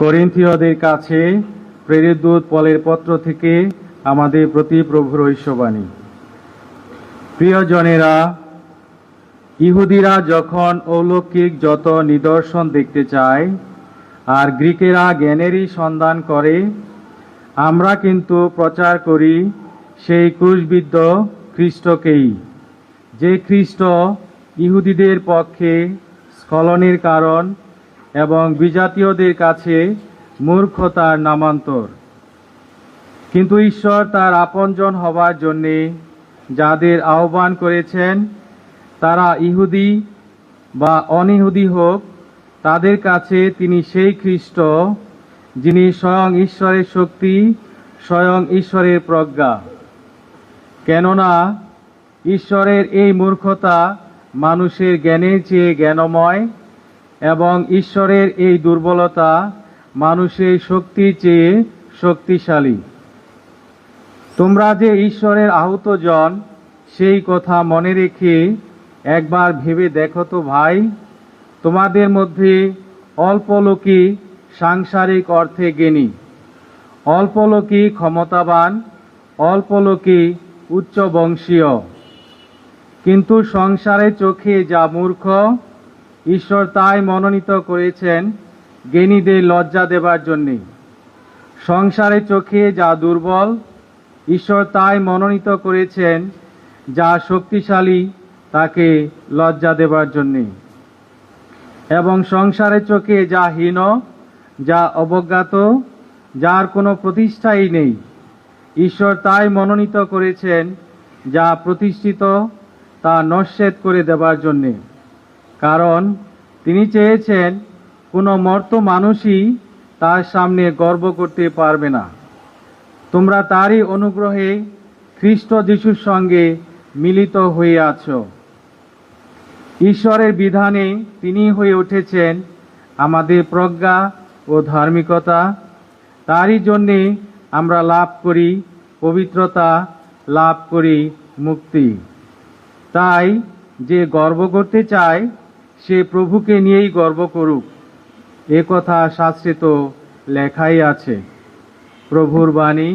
করিন্থীয়দের কাছে প্রেরিত দূত পলের পত্র থেকে আমাদের প্রতি প্রভুর ঐশ্ববাণী। প্রিয়জনেরা, ইহুদিরা যখন অলৌকিক যত নিদর্শন দেখতে চায়, আর গ্রিকেরা জ্ঞানেরই সন্ধান করে, আমরা কিন্তু প্রচার করি সেই ক্রুশবিদ্ধ খ্রিস্টকেই, যে খ্রিস্ট ইহুদিদের পক্ষে স্খলনের কারণ এবং বিজাতীয়দের কাছে মূর্খতার নামান্তর। কিন্তু ঈশ্বর তার আপনজন হবার জন্যে যাদের আহ্বান করেছেন, তারা ইহুদি বা অনিহুদি হোক, তাদের কাছে তিনি সেই খ্রিস্ট যিনি স্বয়ং ঈশ্বরের শক্তি, স্বয়ং ঈশ্বরের প্রজ্ঞা। কেননা ঈশ্বরের এই মূর্খতা মানুষের জ্ঞানের চেয়ে জ্ঞানময় এবং ঈশ্বরের এই দুর্বলতা মানুষের শক্তির চেয়ে শক্তিশালী। তোমরা যে ঈশ্বরের আহত জন, সেই কথা মনে রেখে একবার ভেবে দেখো তো ভাই, তোমাদের মধ্যে অল্প লোকই সাংসারিক অর্থে জ্ঞানী। অল্প লোকই ক্ষমতাবান অল্প লোকই উচ্চ বংশীয় কিন্তু সংসারের চোখে যা মূর্খ ঈশ্বর তাই মনোনীত করেছেন জ্ঞানীদের লজ্জা দেবার জন্যে। সংসারে চোখে যা দুর্বল, ঈশ্বর তাই মনোনীত করেছেন যা শক্তিশালী, তাকে লজ্জা দেবার জন্যে। এবং সংসারের চোখে যা হীন, যা অবজ্ঞাত, যার কোনো প্রতিষ্ঠাই নেই, ঈশ্বর তাই মনোনীত করেছেন যা প্রতিষ্ঠিত, তা নস্যেদ করে দেবার জন্যে। কারণ তিনি চেয়েছেন কোনো মর্ত মানুষই তার সামনে গর্ব করতে পারবে না। তোমরা তারই অনুগ্রহে খ্রিস্ট যিশুর সঙ্গে মিলিত হয়ে আছো। ঈশ্বরের বিধানে তিনি হয়ে উঠেছেন আমাদের প্রজ্ঞা ও ধার্মিকতা। তারই জন্যে আমরা লাভ করি, পবিত্রতা লাভ করি, মুক্তি। তাই যে গর্ব করতে চায় সে প্রভুকে নিয়েই গর্ব করুক। এ কথা শাস্ত্রে তো লেখাই আছে। প্রভুর বাণী